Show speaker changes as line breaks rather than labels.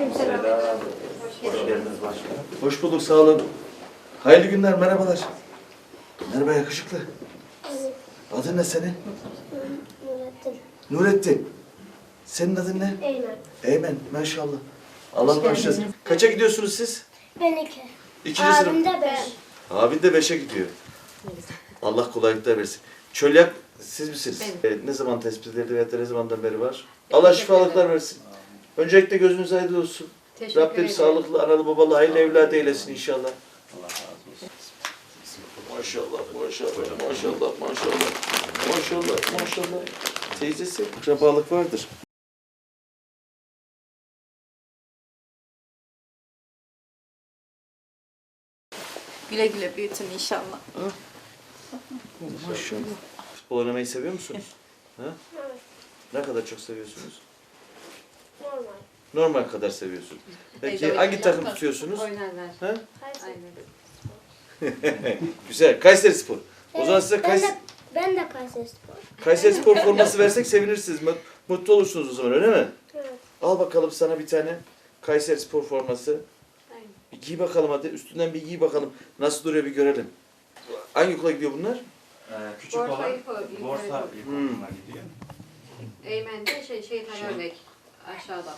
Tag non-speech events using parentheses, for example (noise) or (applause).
Selam. Hoş geldiniz başkanım.
Hoş bulduk, sağ olun. Hayırlı günler, merhabalar. Merhaba yakışıklı. Adın ne senin?
Nurettin.
Nurettin. Senin adın ne?
Eymen.
Eymen, maşallah. Allah bağışlasın. Kaça gidiyorsunuz siz?
Ben iki.
İkinci sınıf.
Abim de beş.
Abin de beşe gidiyor. Allah kolaylıklar versin. Çölyak siz misiniz? Evet, ne zaman tespit edildi da ne zamandan beri var? Allah şifalıklar versin. Öncelikle gözünüz aydın olsun.
Teşekkür
Rabbim
ederim.
sağlıklı, analı babalı, hayırlı evlat eylesin inşallah. Maşallah, maşallah, maşallah, maşallah, maşallah, maşallah. Teyzesi, akrabalık vardır.
Güle güle büyütün inşallah.
Maşallah. Futbol oynamayı seviyor musunuz? Ha?
Evet.
Ne kadar çok seviyorsunuz?
Normal.
Normal kadar seviyorsunuz. Peki
Evde
hangi takım tutuyorsunuz?
Oynarlar.
Ha?
Kayseri.
Aynen. (laughs)
Güzel. Kayseri Spor. O zaman size
ben
Kayseri,
de, ben de Kayseri Spor.
Kayseri Spor (laughs) forması versek sevinirsiniz. Mut- Mutlu olursunuz o zaman öyle mi?
Evet.
Al bakalım sana bir tane Kayseri Spor forması.
Aynen.
Bir giy bakalım hadi. Üstünden bir giy bakalım. Nasıl duruyor bir görelim. Hangi okula gidiyor bunlar?
Ee, küçük
Borsa
olan
İlko-
borsa
İlko-
ilkokuluna gidiyor.
Eymen de şey, Örnek. أشاضة